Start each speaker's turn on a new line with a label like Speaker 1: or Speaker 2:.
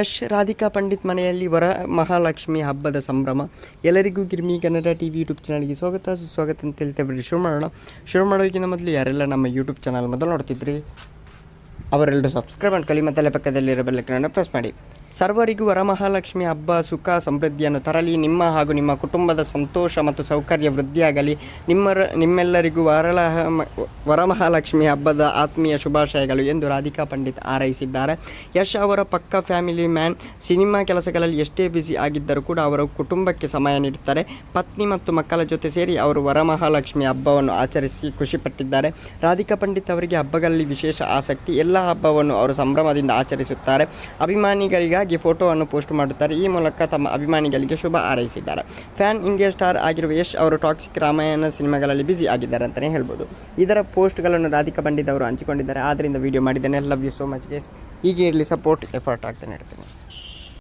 Speaker 1: ಯಶ್ ರಾಧಿಕಾ ಪಂಡಿತ್ ಮನೆಯಲ್ಲಿ ವರ ಮಹಾಲಕ್ಷ್ಮಿ ಹಬ್ಬದ ಸಂಭ್ರಮ. ಎಲ್ಲರಿಗೂ Girmi Kannada T V YouTube ಚಾನಲ್ಗೆ ಸ್ವಾಗತ. ಸುಸ್ವಾಗತ ಅಂತ ಹೇಳ್ತಾ ಬಿಡಿ ಶುರು ಮಾಡೋಣ ಶುರು ಮಾಡೋಕ್ಕಿಂತ ಮೊದಲು ಯಾರೆಲ್ಲ ನಮ್ಮ ಯೂಟ್ಯೂಬ್ ಚಾನಲ್ ಮೊದಲು ನೋಡ್ತಿದ್ರಿ, ಅವರೆಲ್ಲರೂ ಸಬ್ಸ್ಕ್ರೈಬ್ ಮಾಡ್ಕೊಳ್ಳಿ ಮತ್ತೆ ಪಕ್ಕದಲ್ಲಿರೋ ಬೆಲ್ಲಕ್ಕನ್ನು ಪ್ರೆಸ್ ಮಾಡಿ. ಸರ್ವರಿಗೂ ವರಮಹಾಲಕ್ಷ್ಮಿ ಹಬ್ಬ, ಸುಖ, ಸಮೃದ್ಧಿಯನ್ನು ತರಲಿ. ನಿಮ್ಮ ಹಾಗೂ ನಿಮ್ಮ ಕುಟುಂಬದ ಸಂತೋಷ ಮತ್ತು ಸೌಕರ್ಯ ವೃದ್ಧಿಯಾಗಲಿ. ನಿಮ್ಮರ, ನಿಮ್ಮೆಲ್ಲರಿಗೂ ವರಲ, ವರಮಹಾಲಕ್ಷ್ಮಿ ಹಬ್ಬದ ಆತ್ಮೀಯ ಶುಭಾಶಯಗಳು ಎಂದು ರಾಧಿಕಾ ಪಂಡಿತ್ ಹಾರೈಸಿದ್ದಾರೆ. ಯಶ್ ಅವರ ಪಕ್ಕ ಫ್ಯಾಮಿಲಿ ಮ್ಯಾನ್. ಸಿನಿಮಾ ಕೆಲಸಗಳಲ್ಲಿ ಎಷ್ಟೇ ಬ್ಯುಸಿ ಆಗಿದ್ದರೂ ಕೂಡ ಅವರು ಕುಟುಂಬಕ್ಕೆ ಸಮಯ ನೀಡುತ್ತಾರೆ. ಪತ್ನಿ ಮತ್ತು ಮಕ್ಕಳ ಜೊತೆ ಸೇರಿ ಅವರು ವರಮಹಾಲಕ್ಷ್ಮಿ ಹಬ್ಬವನ್ನು ಆಚರಿಸಿ ಖುಷಿಪಟ್ಟಿದ್ದಾರೆ ರಾಧಿಕಾ ಪಂಡಿತ್ ಅವರಿಗೆ ಹಬ್ಬಗಳಲ್ಲಿ ವಿಶೇಷ ಆಸಕ್ತಿ. ಎಲ್ಲ ಹಬ್ಬವನ್ನು ಅವರು ಸಂಭ್ರಮದಿಂದ ಆಚರಿಸುತ್ತಾರೆ. ಅಭಿಮಾನಿಗಳಿಗಾಗಿ ಫೋಟೋವನ್ನು ಪೋಸ್ಟ್ ಮಾಡುತ್ತಾರೆ. ಈ ಮೂಲಕ ತಮ್ಮ ಅಭಿಮಾನಿಗಳಿಗೆ ಶುಭ ಹಾರೈಸಿದ್ದಾರೆ. ಫ್ಯಾನ್ ಇಂಡಿಯಾ ಸ್ಟಾರ್ ಆಗಿರುವ ಯಶ್ ಅವರು ಟಾಕ್ಸಿಕ್ ರಾಮಾಯಣ ಸಿನಿಮಾಗಳಲ್ಲಿ ಬ್ಯುಸಿ ಆಗಿದ್ದಾರೆ ಅಂತಲೇ ಹೇಳ್ಬೋದು. ಇದರ ಪೋಸ್ಟ್ಗಳನ್ನು ರಾಧಿಕಾ ಪಂಡಿತ್ ಅವರು ಹಂಚಿಕೊಂಡಿದ್ದಾರೆ. ಆದ್ದರಿಂದ ವಿಡಿಯೋ ಮಾಡಿದ್ದೇನೆ. Love you so much guys ಹೀಗೆ ಇರಲಿ, ಸಪೋರ್ಟ್, ಎಫರ್ಟ್ ಆಗ್ತಾನೆ ಇರ್ತೀನಿ.